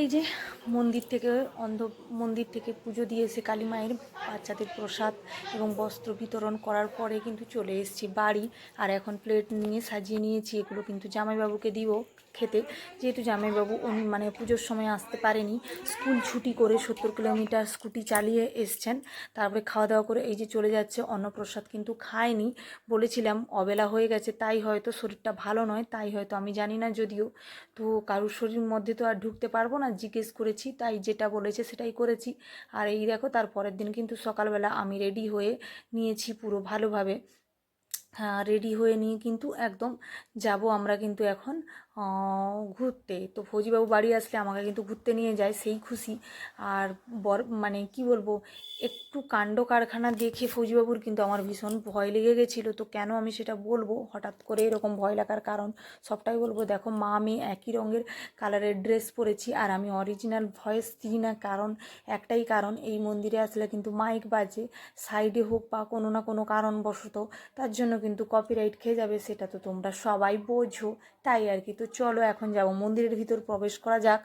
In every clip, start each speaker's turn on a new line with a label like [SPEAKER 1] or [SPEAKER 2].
[SPEAKER 1] এই যে মন্দির থেকে অন্ধ, মন্দির থেকে পুজো দিয়েছে কালী মায়ের বাচ্চাদের প্রসাদ এবং বস্ত্র বিতরণ করার পরে কিন্তু চলে এসেছি বাড়ি। আর এখন প্লেট নিয়ে সাজিয়ে নিয়েছি, এগুলো কিন্তু জামাইবাবুকে দিব। খেতে। যেহেতু জামাইবাবু মানে পুজোর সময় আসতে পারেনি, স্কুল ছুটি করে সত্তর কিলোমিটার স্কুটি চালিয়ে এসছেন। তারপরে খাওয়া দাওয়া করে এই যে চলে যাচ্ছে, অন্নপ্রসাদ কিন্তু খায়নি। বলেছিলাম, অবেলা হয়ে গেছে, তাই হয়তো শরীরটা ভালো নয়, তাই হয়তো আমি জানি না যদিও। তো কারুর শরীর মধ্যে তো আর ঢুকতে পারব না, জিজ্ঞেস করেছি, তাই যেটা বলেছে সেটাই করেছি। আর এই দেখো, তার পরের দিন কিন্তু সকালবেলা আমি রেডি হয়ে নিয়েছি পুরো ভালোভাবে। রেডি হয়ে নিয়ে কিন্তু একদম যাব আমরা কিন্তু এখন ঘুরতে। তো ফৌজিবাবু বাড়ি আসলে আমাকে কিন্তু ঘুরতে নিয়ে যায়, সেই খুশি। আর বর মানে কি বলব, একটু কাণ্ড কারখানা দেখে ফৌজিবাবুর কিন্তু আমার ভীষণ ভয় লেগে গেছিল। তো কেন আমি সেটা বলব? হঠাৎ করে এরকম ভয় লাগার কারণ সবটাই বলব। দেখো, মা, আমি একই রঙের কালারের ড্রেস পরেছি আর আমি অরিজিনাল ভয়েস দিই না। কারণ, একটাই কারণ, এই মন্দিরে আসলে কিন্তু মাইক বাজে সাইডে হোক বা কোনো না কোনো কারণবশত। তার জন্য কিন্তু কপিরাইট খেয়ে যাবে, সেটা তো তোমরা সবাই বোঝো। তাই আর কি। তো চলো এখন যাব, মন্দিরের ভিতর প্রবেশ করা যাক।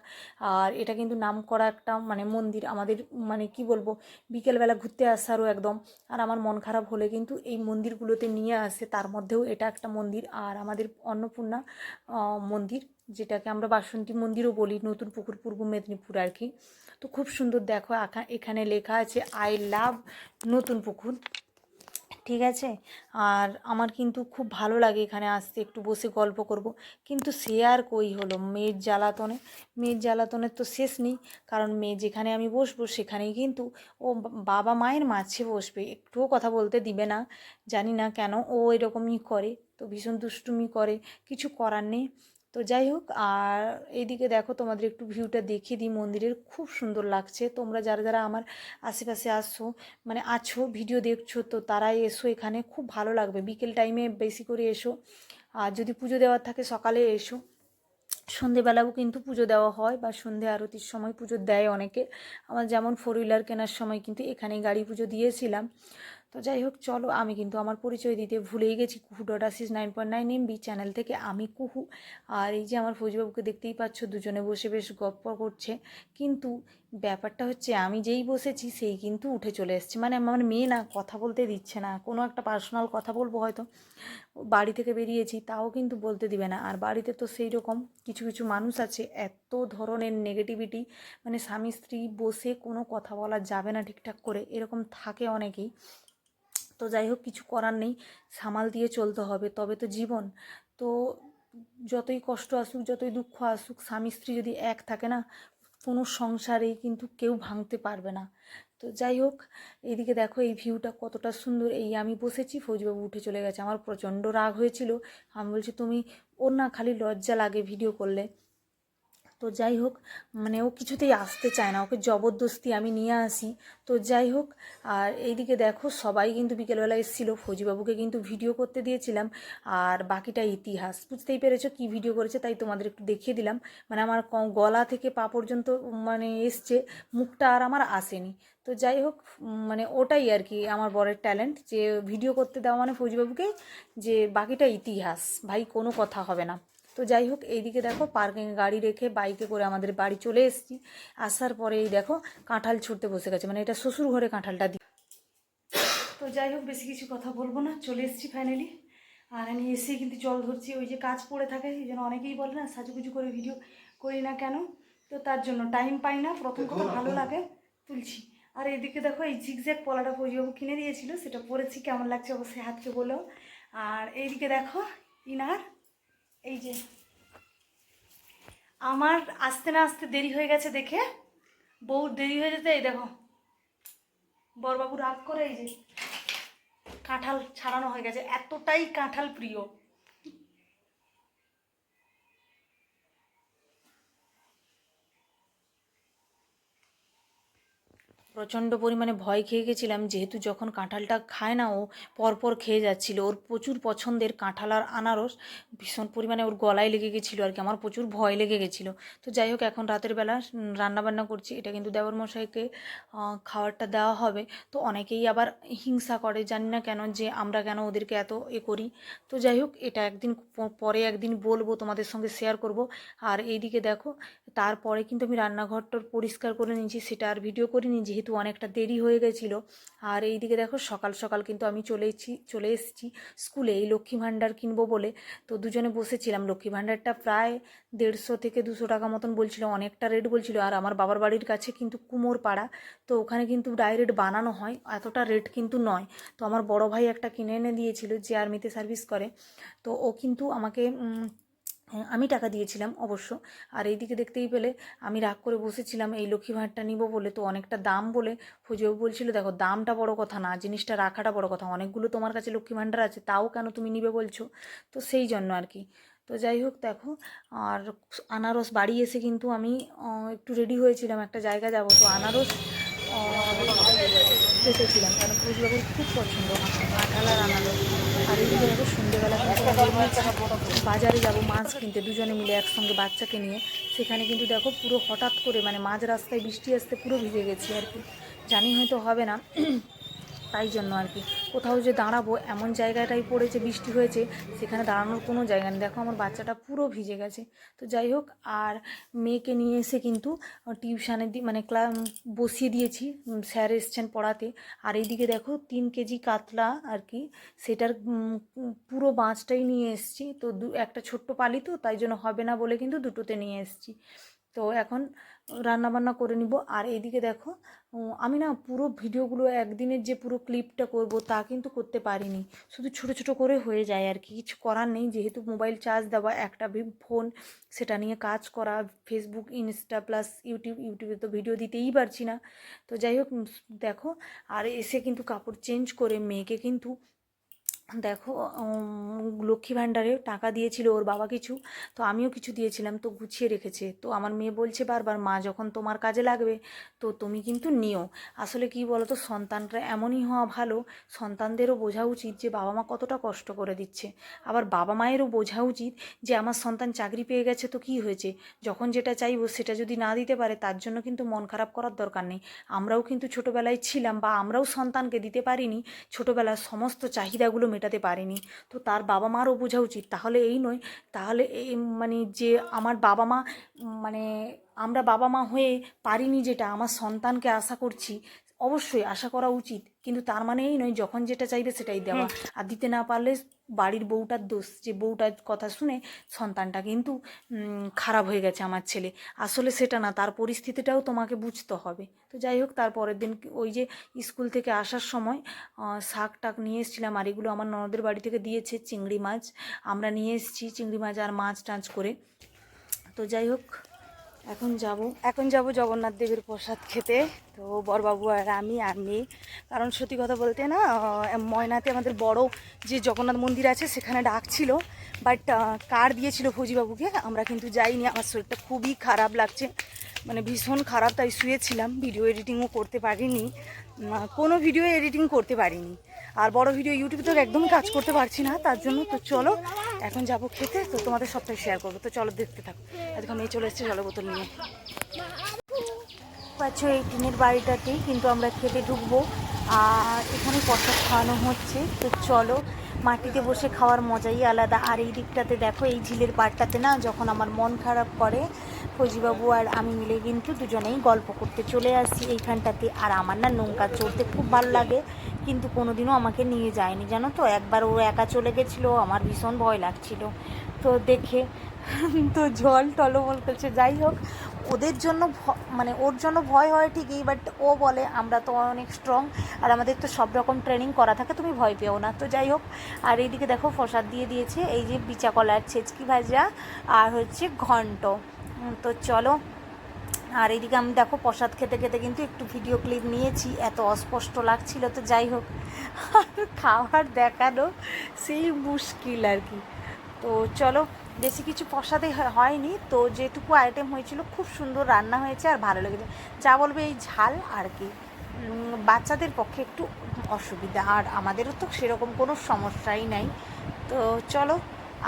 [SPEAKER 1] আর এটা কিন্তু নাম করা একটা মানে মন্দির, আমাদের মানে কি বলব, বিকেলবেলা ঘুরতে আসারও একদম। আর আমার মন খারাপ হলে কিন্তু এই মন্দিরগুলোতে নিয়ে আসে, তার মধ্যেও এটা একটা মন্দির। আর আমাদের অন্নপূর্ণা মন্দির, যেটাকে আমরা বাসন্তী মন্দিরও বলি, নতুন পুকুর, পূর্ব মেদিনীপুর আর কি। তো খুব সুন্দর দেখো এখানে লেখা আছে আই লাভ নতুন পুকুর। ঠিক আছে? আর আমার কিন্তু খুব ভালো লাগে এখানে আসতে, একটু বসে গল্প করব। কিন্তু সে আর কই হলো? মেয়ের জ্বালাতনে, মেয়ের জ্বালাতনের তো শেষ নেই। কারণ মেয়ে যেখানে আমি বসবো সেখানেই কিন্তু ও বাবা মায়ের মাঝে বসবে। একটুও কথা বলতে দিবে না। জানি না কেন ও এরকমই করে। তো ভীষণ দুষ্টুমি করে। কিছু করার নেই। তো যাই হোক, আর এইদিকে দেখো তোমাদের একটু ভিউটা দেখিয়ে দিই মন্দিরের। খুব সুন্দর লাগছে। তোমরা যারা যারা আমার আশেপাশে আসছো মানে আছো ভিডিও দেখছ, তো তারাই এসো এখানে। খুব ভালো লাগবে। বিকেল টাইমে বেশি করে এসো। আর যদি পুজো দেওয়ার থাকে, সকালে এসো। সন্ধেবেলাও কিন্তু পুজো দেওয়া হয় বা সন্ধে আরতির সময় পুজো দেয় অনেকে। আমার যেমন ফোর হুইলার কেনার সময় কিন্তু এখানেই গাড়ি পুজো দিয়েছিলাম। তো যাই হোক, চলো, আমি কিন্তু আমার পরিচয় দিতে ভুলেই গেছি। কুহু ডট আসিস nine point nine MB channel থেকে আমি কুহু। আর এই যে আমার ফৌজিবাবুকে দেখতেই পাচ্ছ, দুজনে বসে বেশ গপ্প করছে। কিন্তু ব্যাপারটা হচ্ছে, আমি যেই বসেছি, সেই কিন্তু উঠে চলে এসছে। মানে আমার মেয়ে না কথা বলতে দিচ্ছে না। কোনো একটা পার্সোনাল কথা বলব হয়তো। বাড়ি থেকে বেরিয়েছি, তাও কিন্তু বলতে দিবে না। আর বাড়িতে তো সেই রকম কিছু কিছু মানুষ আছে, এত ধরনের নেগেটিভিটি মানে স্বামী স্ত্রী বসে কোনো কথা বলা যাবে না ঠিকঠাক করে। এরকম থাকে অনেকেই। তো যাই হোক, কিছু করার নেই। সামাল দিয়ে চলতে হবে, তবে তো জীবন। তো যতই কষ্ট আসুক, যতই দুঃখ আসুক, স্বামী স্ত্রী যদি এক থাকে না, কোনো সংসারেই কিন্তু কেউ ভাঙতে পারবে না। তো যাই হোক, এদিকে দেখো এই ভিউটা কতটা সুন্দর। এই আমি বসেছি, ফৌজিবাবু উঠে চলে গেছে। আমার প্রচণ্ড রাগ হয়েছিল। আমি বলছি, তুমি ওর না খালি লজ্জা লাগে ভিডিও করলে। তো যাই হোক মানে ও কিছুতেই আসতে চায় না। ওকে জবরদস্তি আমি নিয়ে আসি। তো যাই হোক, আর এইদিকে দেখো, সবাই কিন্তু বিকেলবেলা এসেছিল। ফৌজিবাবুকে কিন্তু ভিডিও করতে দিয়েছিলাম। আর বাকিটা ইতিহাস। বুঝতেই পেরেছ কি ভিডিও করেছে, তাই তোমাদের একটু দেখিয়ে দিলাম। মানে আমার গলা থেকে পা পর্যন্ত মানে এসছে। মুখটা আর আমার আসেনি। তো যাই হোক মানে ওটাই আর কি আমার বরের ট্যালেন্ট, যে ভিডিও করতে দেওয়া মানে ফৌজিবাবুকে, যে বাকিটা ইতিহাস। ভাই, কোনো কথা হবে না। তো যাই হোক, এইদিকে দেখো পার্কিং গাড়ি রেখে বাইকে করে আমাদের বাড়ি চলে এসেছি। আসার পরে এই দেখো কাঁঠাল ছুটতে বসে গেছে মানে এটা শ্বশুর ঘরে কাঁঠালটা দিই তো যাই হোক, বেশি কিছু কথা বলব না, চলে এসেছি ফাইনালি আর আমি এসে কিন্তু জল ধরছি, ওই যে কাজ পড়ে থাকে, এই জন্য অনেকেই বলে না, সাজুগুজু করে ভিডিও করি না কেন? তো তার জন্য টাইম পাই না, প্রথম কথা ভালো লাগে, তুলছি। আর এদিকে দেখো এই ঝিকঝ্যাক পলাটা ফৌজিবাবু কিনে দিয়েছিল, সেটা পরেছি, কেমন লাগছে অবশ্যই হাতকে বলো। আর এইদিকে দেখো, ইনার এই যে। আমার আসতে না আসতে দেরি হয়ে গেছে দেখে। বউ দেরি হয়ে যেতে, এই দেখো। বরবাবু রাগ করে এই যে। কাঁঠাল ছাড়ানো হয়ে গেছে। এতটাই কাঁঠাল প্রিয়। প্রচণ্ড পরিমাণে ভয় খেয়ে গেছিলাম, যেহেতু যখন কাঁঠালটা খায় না ও পরপর খেয়ে যাচ্ছিল, ওর প্রচুর পছন্দের কাঁঠাল আর আনারস, ভীষণ পরিমাণে ওর গলায় লেগে গেছিল আর কি, আমার প্রচুর ভয় লেগে গেছিল। তো যাই হোক, এখন রাতের বেলা রান্নাবান্না করছি, এটা কিন্তু দেওয়ার মশাইকে খাবারটা দেওয়া হবে। তো অনেকেই আবার হিংসা করে, জানি না কেন যে আমরা কেন ওদেরকে এত এ করি। তো যাই হোক, এটা একদিন পরে একদিন বলব, তোমাদের সঙ্গে শেয়ার করব। আর এইদিকে দেখো, তারপরে কিন্তু আমি রান্নাঘরটার পরিষ্কার করে নিয়েছি, সেটা আর ভিডিও করিনি, যেহেতু অনেকটা দেরি হয়ে গেছিল, আর এই দিকে দেখো সকাল সকাল কিন্তু আমি চলে এসেছি চলে এসেছি স্কুলে, এই লক্ষ্মী ভাণ্ডার কিনবো বলে। তো দুজনে বসেছিলাম, লক্ষ্মী ভাণ্ডারটা প্রায় দেড়শো থেকে দুশো টাকা মতন বলছিল, অনেকটা রেট বলছিল। আর আমার বাবার বাড়ির কাছে কিন্তু কুমোর পাড়া তো ওখানে কিন্তু ডাইরেক্ট বানানো হয়, এতটা রেট কিন্তু নয়। তো আমার বড় ভাই একটা কিনে এনে দিয়েছিল, যে আর্মিতে সার্ভিস করে। তো ও কিন্তু আমাকে আমি টাকা দিয়েছিলাম অবশ্য। আর এইদিকে দেখতেই পেলে আমি রাগ করে বসেছিলাম, এই লক্ষ্মী ভাঁড়টা নিব বলে তো অনেকটা দাম বলে ফুজেও বলছিল, দেখো, দামটা বড় কথা না, জিনিসটা রাখাটা বড় কথা। অনেকগুলো তোমার কাছে লক্ষ্মী ভাণ্ডার আছে, তাও কেন তুমি নিবে বলছো? তো সেই জন্য আর কি। তো যাই হোক, দেখো, আর আনারস, বাড়ি এসে কিন্তু আমি একটু রেডি হয়েছিলাম একটা জায়গা যাব। তো আনারস দেখেছিলাম কারণ পুজবাবুর খুব পছন্দ। কাঁঠাল আনারস আর এইগুলো দেখো সন্ধ্যেবেলা বাজারে যাব মাছ কিনতে দুজনে মিলে একসঙ্গে বাচ্চাকে নিয়ে। সেখানে কিন্তু দেখো পুরো হঠাৎ করে মানে মাঝ রাস্তায় বৃষ্টি আসতে পুরো ভিজে গেছি আর কি। জানি হয়তো হবে না। তাই জন্য আর কি। কোথাও যে দাঁড়াবো, এমন জায়গাটাই পড়েছে, বৃষ্টি হয়েছে, সেখানে দাঁড়ানোর কোনো জায়গা নেই। দেখো আমার বাচ্চাটা পুরো ভিজে গেছে। তো যাই হোক, আর মেয়েকে নিয়ে এসে কিন্তু টিউশানে মানে ক্লা বসিয়ে দিয়েছি স্যার এসছেন পড়াতে। আর এইদিকে দেখো, তিন কেজি কাতলা আর কি, সেটার পুরো বাঁচটাই নিয়ে এসেছি। তো দু একটা ছোট্ট পালি তো, তাই জন্য হবে না বলে কিন্তু দুটোতে নিয়ে এসেছি। তো এখন রান্না বান্না করে নিব। আর এইদিকে দেখো আমি না পুরো ভিডিওগুলো একদিনের যে পুরো ক্লিপটা করব তা কিন্তু করতে পারিনি। শুধু ছোট ছোট করে হয়ে যায় আর কি, কিছু করার নেই। যেহেতু মোবাইল চার্জ দেওয়া, একটা ফোন সেটা নিয়ে কাজ করা ফেসবুক ইনস্টা প্লাস ইউটিউব ইউটিউবে তো ভিডিও দিতেই পারছি না। তো যাই হোক দেখো, আর এসে কিন্তু কাপড় চেঞ্জ করে মেয়েকে কিন্তু দেখো লক্ষ্মী ভাণ্ডারে টাকা দিয়েছিল ওর বাবা কিছু, তো আমিও কিছু দিয়েছিলাম, তো গুছিয়ে রেখেছে। তো আমার মেয়ে বলছে বারবার, মা, যখন তোমার কাজে লাগবে, তো তুমি কিন্তু নিও। আসলে কি বলো তো সন্তানরা এমনই হওয়া ভালো, সন্তানদেরও বোঝা উচিত যে বাবা মা কতটা কষ্ট করে দিচ্ছে। আবার বাবা মায়েরও বোঝা উচিত যে আমার সন্তান চাকরি পেয়ে গেছে তো কি হয়েছে? যখন যেটা চাইব সেটা যদি না দিতে পারে, তার জন্য কিন্তু মন খারাপ করার দরকার নেই। আমরাও কিন্তু ছোটোবেলায় ছিলাম বা আমরাও সন্তানকে দিতে পারিনি। ছোটোবেলার সমস্ত চাহিদাগুলো মেটাতে পারেনি। তো তার বাবা মারও বোঝা উচিত। তাহলে এই নয়। তাহলে এই মানে যে আমার বাবা মা মানে আমরা বাবা মা হয়ে পারিনি যেটা, আমার সন্তানকে আশা করছি অবশ্যই আশা করা উচিত কিন্তু তার মানে এই নয় যখন যেটা চাইবে সেটাই দেওয়া। আর দিতে না পারলে বাড়ির বউটার দোষ যে বউটার কথা শুনে সন্তানটা কিন্তু খারাপ হয়ে গেছে আমার ছেলে। আসলে সেটা না তার পরিস্থিতিটাও তোমাকে বুঝতে হবে। তো যাই হোক তারপরের দিন ওই যে স্কুল থেকে আসার সময় শাক টাক নিয়ে এসেছিলাম আর এগুলো আমার ননদের বাড়ি থেকে দিয়েছে চিংড়ি মাছ। আমরা নিয়ে এসেছি চিংড়ি মাছ আর মাছ টাছ করে। তো যাই হোক এখন যাব। এখন যাব জগন্নাথ দেবের প্রসাদ খেতে। তো বরবাবু আর আমি আর মেয়ে। কারণ সত্যি কথা বলতে না ময়নাতে আমাদের বড় যে জগন্নাথ মন্দির আছে, সেখানে ডাকছিল বাট কার দিয়েছিল ফৌজিবাবুকে, আমরা কিন্তু যাইনি। আমার শরীরটা খুবই খারাপ লাগছে। মানে ভীষণ খারাপ, তাই শুয়েছিলাম। ভিডিও এডিটিংও করতে পারিনি। কোনো ভিডিও এডিটিং করতে পারিনি। আর বড় ভিডিও ইউটিউবে তো একদমই কাজ করতে পারছি না, তার জন্য তো চলো এখন যাব খেতে, তো তোমাদের সবটাই শেয়ার করব। তো চলো দেখতে থাকো। এখন মেয়ে চলে এসছে জল বোতল নিয়ে। পাচ্ছ এই টিনের বাড়িটাতেই, কিন্তু আমরা খেতে ঢুকবো। আর এখানে প্রসাদ খাওয়ানো হচ্ছে। তো চলো, মাটিতে বসে খাওয়ার মজাই আলাদা। আর এই দিকটাতে দেখো, এই ঝিলের পাড়টাতে না, যখন আমার মন খারাপ করে, ফৌজিবাবু আর আমি মিলে কিন্তু দুজনেই গল্প করতে চলে আসি এইখানটাতে। আর আমার না নৌকা চড়তে খুব ভালো লাগে। কিন্তু কোনোদিনও আমাকে নিয়ে যায়নি, জানো তো? একবার ও একা চলে গেছিল, আমার ভীষণ ভয় লাগছিল। তো দেখে, তো জল টলমল করছে। যাই হোক, ওদের জন্য মানে ওর জন্য ভয় হয় ঠিকই বাট ও বলে, আমরা তো অনেক স্ট্রং আর আমাদের তো সব রকম ট্রেনিং করা থাকে, তুমি ভয় পেও না। তো যাই হোক, আর এইদিকে দেখো, প্রসাদ দিয়ে দিয়েছে, এই যে বিচা কলার ছেচকি ভাজা, আর হচ্ছে ঘন্ট। তো চলো আর এদিকে আমি দেখো প্রসাদ খেতে খেতে কিন্তু একটু ভিডিও ক্লিপ নিয়েছি, এত অস্পষ্ট লাগছিল তো যাই হোক। খাবার দেখানো সেই মুশকিল আর কি। তো চলো, বেশি কিছু প্রসাদে হয়নি, তো যেটুকু আইটেম হয়েছিল খুব সুন্দর রান্না হয়েছে আর ভালো লেগেছে। যা বলবে এই ঝাল আর কি। বাচ্চাদের পক্ষে একটু অসুবিধা, আর আমাদেরও তো সেরকম কোনো সমস্যাই নাই। তো চলো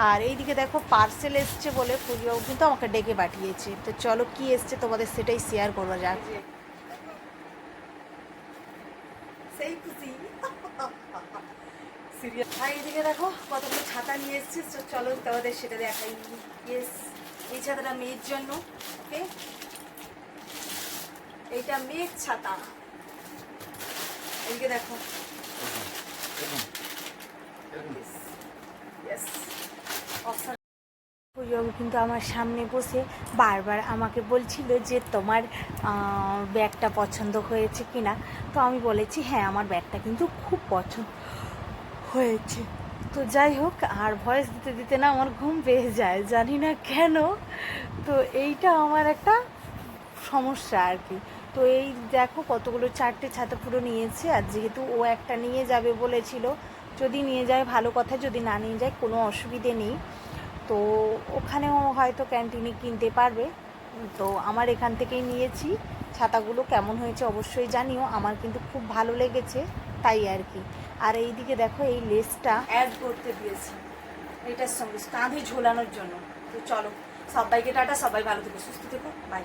[SPEAKER 1] আর এইদিকে দেখো পার্সেল এসছে বলে পুজোবাবু কিন্তু আমাকে ডেকে পাঠিয়েছে। তো চলো কি এসছে তোমাদের সেটাই শেয়ার করব যাক। সেই খুশি সিরিয়াল। আর এইদিকে দেখো কতগুলো ছাতা নিয়ে এসছে তো চলো তোমাদের সেটা দেখাই। ইয়েস এই ছাতাটা মেয়ের জন্য ওকে এইটা মেয়ের ছাতা। এইদিকে দেখো। Yes. পুজোবাবু কিন্তু আমার সামনে বসে বারবার আমাকে বলছিল যে তোমার ব্যাগটা পছন্দ হয়েছে কিনা। তো আমি বলেছি হ্যাঁ আমার ব্যাগটা কিন্তু খুব পছন্দ হয়েছে। তো যাই হোক, আর ভয়েস দিতে দিতে না আমার ঘুম পেয়ে যায়, জানি না কেন। তো এইটা আমার একটা সমস্যা আর কি। তো এই দেখো কতগুলো চারটে ছাতা পুরো নিয়েছে, আর যেহেতু ও একটা নিয়ে যাবে বলেছিল যদি নিয়ে যায়, ভালো কথা, যদি না নিয়ে যায়, কোনো অসুবিধে নেই। তো ওখানেও হয়তো ক্যান্টিনে কিনতে পারবে। তো আমার এখান থেকেই নিয়েছি। ছাতাগুলো কেমন হয়েছে অবশ্যই জানিও। আমার কিন্তু খুব ভালো লেগেছে, তাই আর কি। আর এই দিকে দেখো, এই লেসটা অ্যাড করতে দিয়েছি। এটার সঙ্গে, কাঁধে ঝোলানোর জন্য। তো চলো, সবাইকে টাটা, সবাই ভালো থেকো, সুস্থ থেকো বাই